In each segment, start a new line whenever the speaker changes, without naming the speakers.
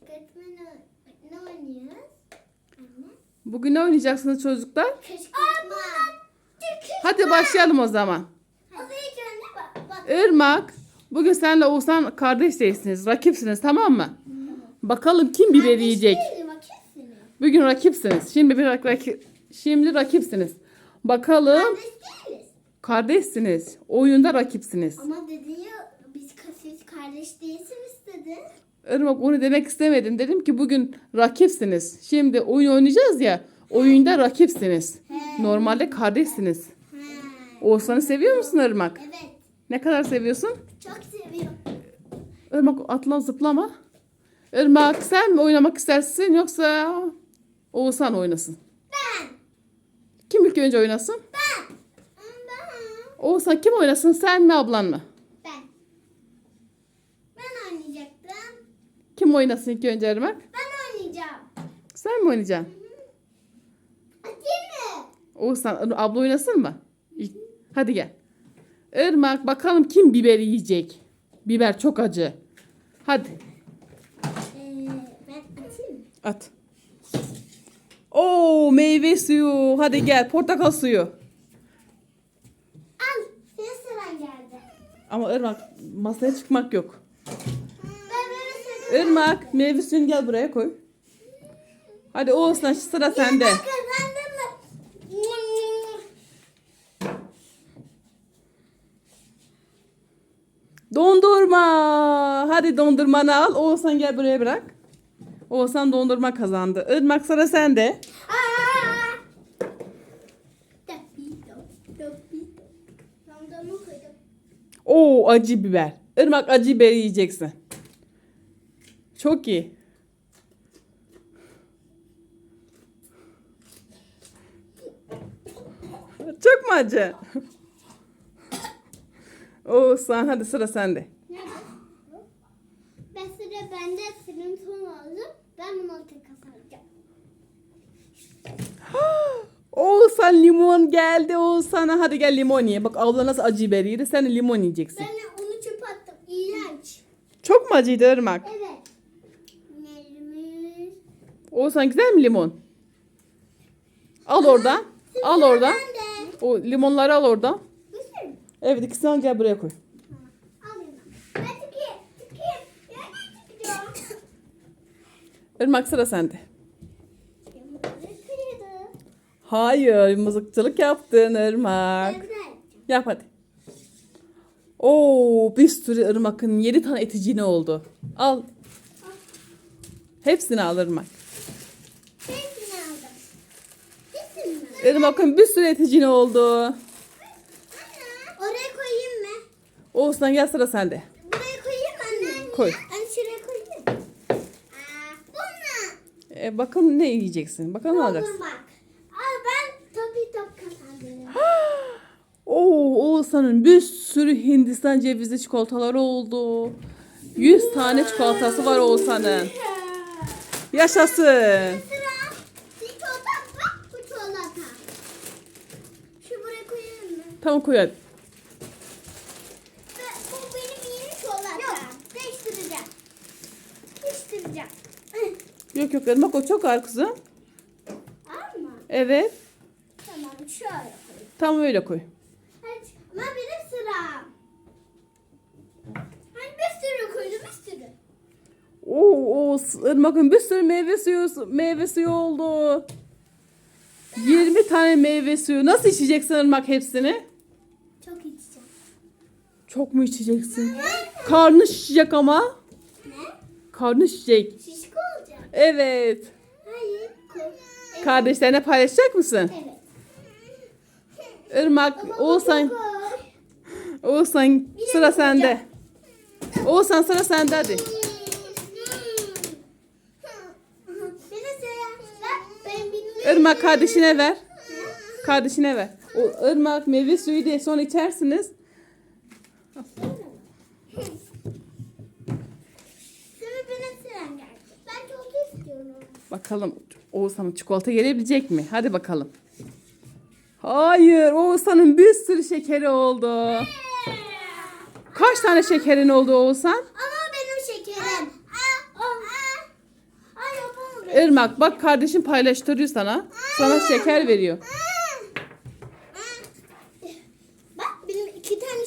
Kışkırtma ne, ne oynuyoruz? Anne.
Bugün ne oynayacaksınız çocuklar?
Kışkırtma.
Hadi başlayalım o zaman. Irmak, bugün senle Oğuzhan kardeş değilsiniz, rakipsiniz tamam mı? Bakalım kim biber yiyecek. Bugün rakipsiniz. Şimdi bir rak- rakip, şimdi rakipsiniz. Bakalım kardeşsiniz. Oyunda rakipsiniz.
Ama dedi ya biz siz kardeş değilsiniz dedi.
Irmak onu demek istemedim. Dedim ki bugün rakipsiniz. Şimdi oyun oynayacağız ya. Oyunda rakipsiniz. Normalde kardeşsiniz. Oğuzhan'ı seviyor musun Irmak?
Evet.
Ne kadar seviyorsun?
Çok seviyorum.
Irmak atla zıplama. Irmak sen mi oynamak istersin yoksa Oğuzhan oynasın?
Ben.
Kim ilk önce oynasın?
Ben. Ben.
Oğuzhan kim oynasın sen mi ablan mı?
Ben. Ben oynayacaktım.
Kim oynasın ilk önce Irmak?
Ben oynayacağım.
Sen mi oynayacaksın?
Hadi mi?
Oğuzhan abla oynasın mı? İlk- Hadi gel. Irmak bakalım kim biber yiyecek? Biber çok acı. Hadi
Ee, ben atayım mı?
at. Oo meyve suyu. Hadi gel portakal suyu.
Al. Senin sıran geldi.
Ama Irmak masaya çıkmak yok. Irmak meyve suyunu gel buraya koy. Hadi Oğuzhan sıra sende. Dondurma. Hadi dondurmanı al. Oğuzhan gel buraya bırak. Oğuzhan dondurma kazandı. Irmak sıra sende. Oo acı biber. Irmak acı biber yiyeceksin. Çok iyi. Çok mu acı? Oğuzhan hadi sıra sende.
Nerede? Ben sıra bende sırım son oldu. Ben bunu tek kazanacağım.
Oğuzhan limon geldi Oğuzhan'a. Hadi gel limon ye. Bak abla nasıl acı biber yedi. Sen de limon yiyeceksin.
Ben onu çöpe attım. İğrenç.
Çok mu acıydı Irmak?
Evet.
Oğuzhan güzel mi limon? Al oradan. Al oradan. O limonları al oradan. Evet ikisini gel buraya koy. Irmak sıra sende. Hayır mızıkçılık yaptın Irmak. Yap hadi. Oo bir sürü Irmak'ın 7 tane eticini oldu. Al. Hepsini al Irmak.
Hepsini aldım. Hepsini mi?
Irmak'ın bir sürü eticini oldu.
Oraya koyayım mı?
Oğuzhan gel sıra sende.
Buraya koyayım mı anne?
Koy.
Anne şuraya koyayım. Aa, bunu.
E, bakalım ne yiyeceksin? Bakalım ne alacaksın?
Bak. Aa, ben topi top kazandım.
Oo Oğuzhan'ın bir sürü Hindistan cevizli çikolataları oldu. 100 tane çikolatası var Oğuzhan'ın. Yaşasın.
Sıra. Çikolata bak bu çikolata. Şu buraya koyayım mı?
Tamam koy hadi.
Bu benim yeni çikolata. Yok değiştireceğim. Değiştireceğim.
Yok yok Irmak o çok ağır kızım.
Ama
Evet.
tamam şöyle koyayım.
Tam öyle koy.
Hadi. Ama benim sıram. Hani bir sürü koydum bir sürü.
Oo, o Irmak'ın bir sürü meyve suyu meyve suyu oldu. 20 tane meyve suyu. Nasıl içeceksin Irmak hepsini?
Çok
mu içeceksin? Karnı şişecek ama.
Ne?
Karnı şişecek.
Şişko olacak.
Evet.
Hayır. Evet.
Kardeşlerine paylaşacak mısın?
Evet.
Irmak, Oğuzhan. Oğuzhan sıra sende. Oğuzhan sıra sende hadi. Irmak kardeşine ver. Kardeşine ver. O Irmak meyve suyu diye sonra içersiniz.
Şimdi benim sıram geldi. Ben çok istiyorum.
Bakalım Oğuzhan'ın çikolata gelebilecek mi? Hadi bakalım. Hayır, Oğuzhan'ın bir sürü şekeri oldu. Kaç tane şekerin oldu Oğuzhan?
Ama benim şekerim.
Irmak bak kardeşin paylaştırıyor sana. Sana şeker veriyor.
Bak benim iki tane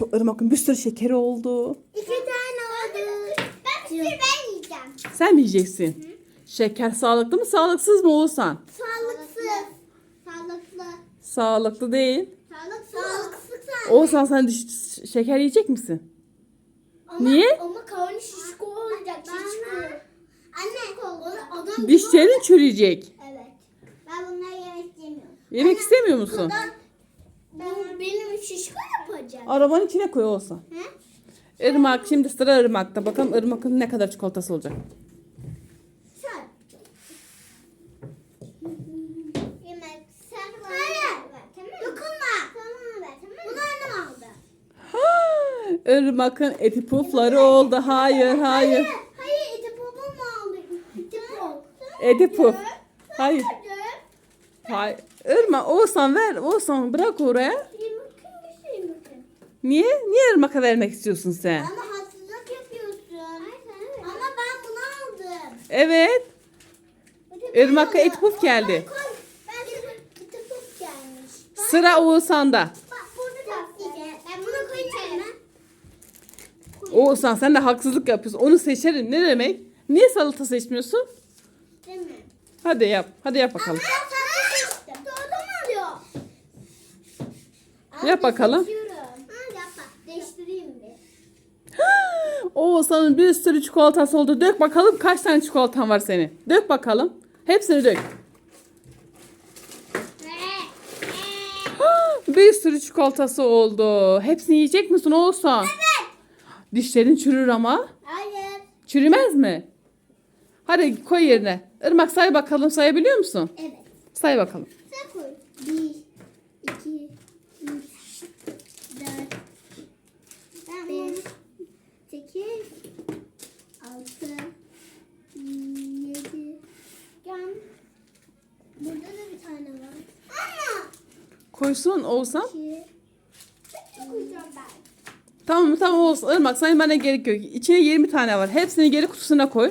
şekerim oldu.
Çok Irmak'ın bir sürü şekeri oldu.
İki tane oldu. Ben bir sürü ben yiyeceğim.
Sen mi yiyeceksin? Şeker sağlıklı mı sağlıksız mı Oğuzhan?
Sağlıksız. Sağlıklı.
Sağlıklı değil.
Sağlıksız. Sağlıksız.
Oğuzhan sen diş- şeker yiyecek misin?
Ama,
Niye?
Ama karnı şişko olacak. Şişko. Anne. Adam
Dişlerin çürüyecek.
Evet. Ben bunları yemek istemiyorum.
Yemek istemiyor musun?
Bu benim şişko.
Arabanın içine koy Oğuzhan.
He?
Irmak şimdi sıra Irmak'ta. Bakalım Irmak'ın ne kadar çikolatası olacak.
Sen. Sen bana Hayır. ver. Tamam mı? Dokunma. Tamam ver. Tamam mı? Bunu annem aldı.
Irmak'ın eti pufları oldu. Hayır hayır.
Hayır iti babam aldı. İti pop.
Eti puf. Hayır.
Hayır.
Hayır. Irmak Oğuzhan ver. Oğuzhan bırak oraya. Niye? Niye Irmak'a vermek istiyorsun sen?
Ama haksızlık yapıyorsun. Ama ben bunu aldım.
Evet. Irmak'a eti puf geldi.
Ben iti puf gelmiş.
Sıra Oğuzhan'da.
bak burada da diyeceğim. Ben bunu koyacağım.
Oğuzhan sen de haksızlık yapıyorsun. Onu seçerim. Ne demek? Niye salata seçmiyorsun?
Değil mi?
Hadi yap. Hadi yap bakalım.
Ben sana seçtim. Doğru mu alıyor?
Yap bakalım.
Seçiyorum. Ha yap bak. Değiştireyim bir.
Oğuzhan'ın bir sürü çikolatası oldu. Dök bakalım kaç tane çikolatan var senin. Dök bakalım. Hepsini dök. Bir sürü çikolatası oldu. Hepsini yiyecek misin Oğuzhan?
Evet.
Dişlerin çürür ama.
Hayır.
Çürümez mi? Hadi koy yerine. Irmak say bakalım sayabiliyor musun?
Evet.
Say bakalım.
Sen koy. Bir, iki, üç, dört, beş, sekiz, altı, yedi. Gel. Burada da bir tane var. Ama.
Koysun Oğuzhan. Tamam tamam Oğuzhan. Irmak saymana gerek yok. İçine 20 tane var. Hepsini geri kutusuna koy.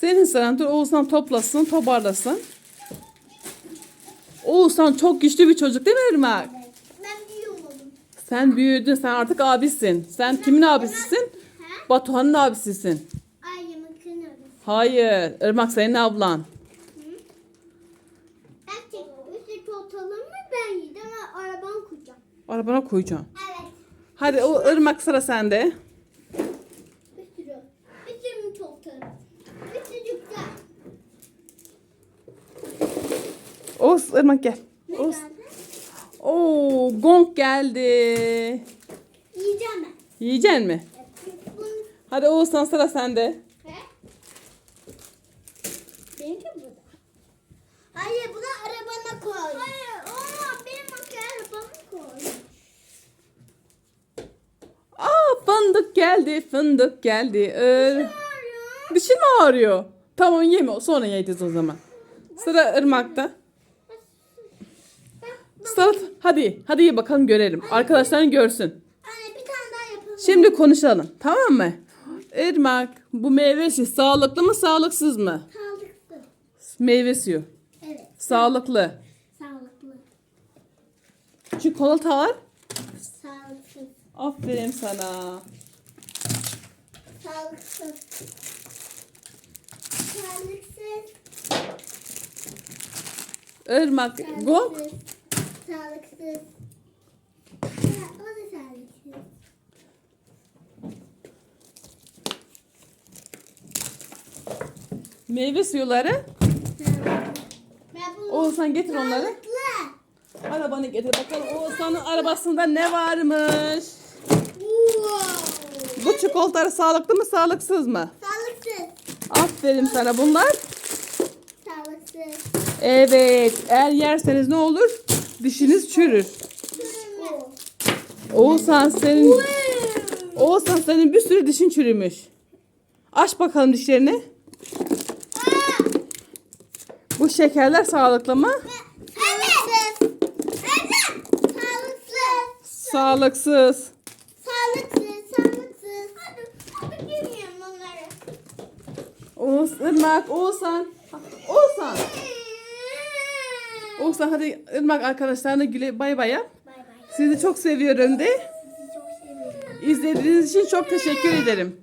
Senin sıran dur Oğuzhan toplasın, toparlasın. Oğuzhan çok güçlü bir çocuk değil mi Irmak?
Evet. Ben büyüğüm oldum.
Sen büyüdün, sen artık abisin. Sen kimin abisisin?
Ha?
Batuhan'ın abisisin.
Ay yemek kınıyorum.
Hayır, Irmak senin ablan.
Ben çek. Üstü tutalım mı ben ve arabamı kuracağım.
Arabana koyacağım.
Evet.
Hadi o Irmak sıra sende.
Bir sürü. Bir sürü tutalım. Bir sürü güzel.
Oğuz, Irmak gel. Oo, gong geldi.
Yiyeceğim ben.
Yiyeceksin mi? Hadi Oğuzhan sıra sende.
He? Benimki burada. Hayır bunu arabana koy. Hayır o benim arabama koy.
Aa, fındık geldi, fındık geldi. Dişin mi ağrıyor? Tamam yeme, sonra yiyeceğiz o zaman. Sıra Irmak'ta. Sıra, hadi, hadi ye bakalım görelim. Arkadaşların görsün.
Anne bir tane daha yapalım.
Şimdi konuşalım, tamam mı? Irmak, bu meyve suyu sağlıklı mı, sağlıksız mı?
Sağlıklı.
Meyve suyu.
Evet.
Sağlıklı.
Sağlıklı.
Çikolatalar.
Sağlıksız.
Aferin sana.
Sağlıksız. Sağlıksız.
Irmak, gong.
Sağlıksız. Ha, O da sağlıksız.
Meyve suyuları. Oğuzhan getir onları. Arabanı getir bakalım. Oğuzhan'ın arabasında ne varmış?
Wow.
Bu çikolatalar sağlıklı mı, sağlıksız mı?
Sağlıksız.
Aferin sana bunlar.
Sağlıksız.
Evet, eğer yerseniz ne olur? Dişiniz çürür. Oğuzhan senin Oğuzhan senin bir sürü dişin çürümüş. Aç bakalım dişlerini. Bu şekerler sağlıklı mı?
Sağlıksız.
Sağlıksız.
Sağlıksız. Sağlıksız. Hadi, hadi onları.
Oğuz, Irmak, Oğuzhan. Oğuzhan. Oğuzhan hadi Irmak arkadaşlarına güle bay bay yap.
Bay bay.
Sizi çok seviyorum de.
Sizi çok seviyorum.
İzlediğiniz için çok teşekkür ederim.